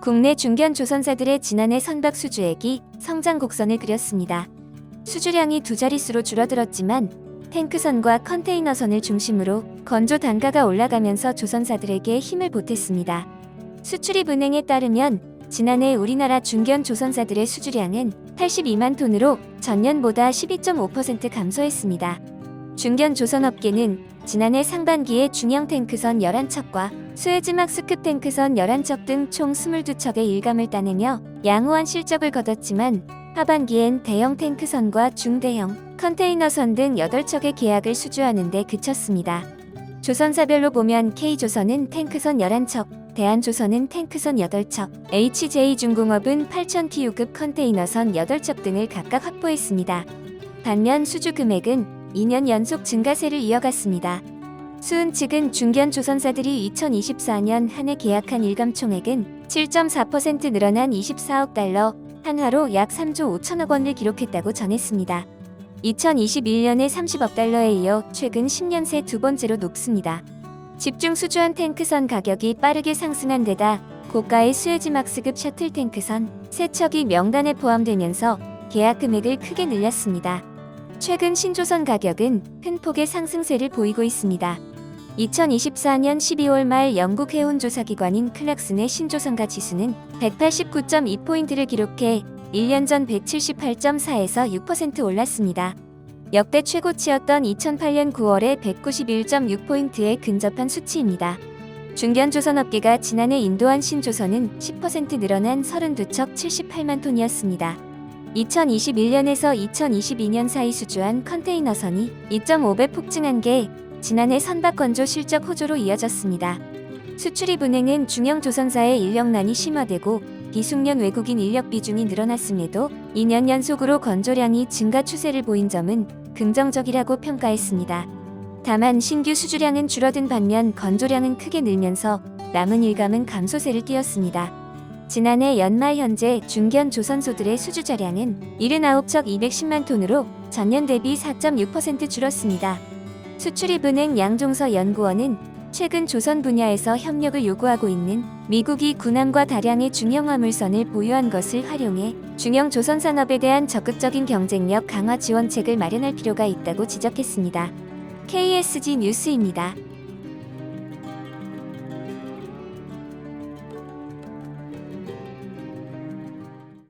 국내 중견 조선사들의 지난해 선박 수주액이 성장 곡선을 그렸습니다. 수주량이 두 자릿수로 줄어들었지만 탱크선과 컨테이너선을 중심으로 건조 단가가 올라가면서 조선사들에게 힘을 보탰습니다. 수출입은행에 따르면 지난해 우리나라 중견 조선사들의 수주량은 82만 톤으로 전년보다 12.5% 감소했습니다. 중견 조선업계는 지난해 상반기에 중형 탱크선 11척과 수에즈막 스급 탱크선 11척 등 총 22척의 일감을 따내며 양호한 실적을 거뒀지만 하반기엔 대형 탱크선과 중대형 컨테이너선 등 8척의 계약을 수주하는 데 그쳤습니다. 조선사별로 보면 K조선은 탱크선 11척, 대한조선은 탱크선 8척, HJ중공업은 8000TU급 컨테이너선 8척 등을 각각 확보했습니다. 반면 수주 금액은 2년 연속 증가세를 이어갔습니다. 수은 측은 중견 조선사들이 2024년 한 해 계약한 일감 총액은 7.4% 늘어난 24억 달러, 한화로 약 3조 5천억 원을 기록했다고 전했습니다. 2021년에 30억 달러에 이어 최근 10년 새 두 번째로 높습니다. 집중 수주한 탱크선 가격이 빠르게 상승한 데다 고가의 수에즈막스급 셔틀 탱크선 세 척이 명단에 포함되면서 계약 금액을 크게 늘렸습니다. 최근 신조선 가격은 큰 폭의 상승세를 보이고 있습니다. 2024년 12월 말 영국 해운 조사기관인 클락슨의 신조선가 지수는 189.2포인트를 기록해 1년 전 178.4에서 6% 올랐습니다. 역대 최고치였던 2008년 9월의 191.6포인트에 근접한 수치입니다. 중견 조선업계가 지난해 인도한 신조선은 10% 늘어난 32척 78만 톤이었습니다. 2021년에서 2022년 사이 수주한 컨테이너선이 2.5배 폭증한 게 지난해 선박 건조 실적 호조로 이어졌습니다. 수출입 은행은 중형 조선사의 인력난이 심화되고 비숙련 외국인 인력 비중이 늘어났음에도 2년 연속으로 건조량이 증가 추세를 보인 점은 긍정적이라고 평가했습니다. 다만 신규 수주량은 줄어든 반면 건조량은 크게 늘면서 남은 일감은 감소세를 띄었습니다. 지난해 연말 현재 중견 조선소들의 수주자량은 79척 210만 톤으로 전년 대비 4.6% 줄었습니다. 수출입은행 양종서 연구원은 최근 조선 분야에서 협력을 요구하고 있는 미국이 군함과 다량의 중형 화물선을 보유한 것을 활용해 중형 조선 산업에 대한 적극적인 경쟁력 강화 지원책을 마련할 필요가 있다고 지적했습니다. KSG 뉴스입니다.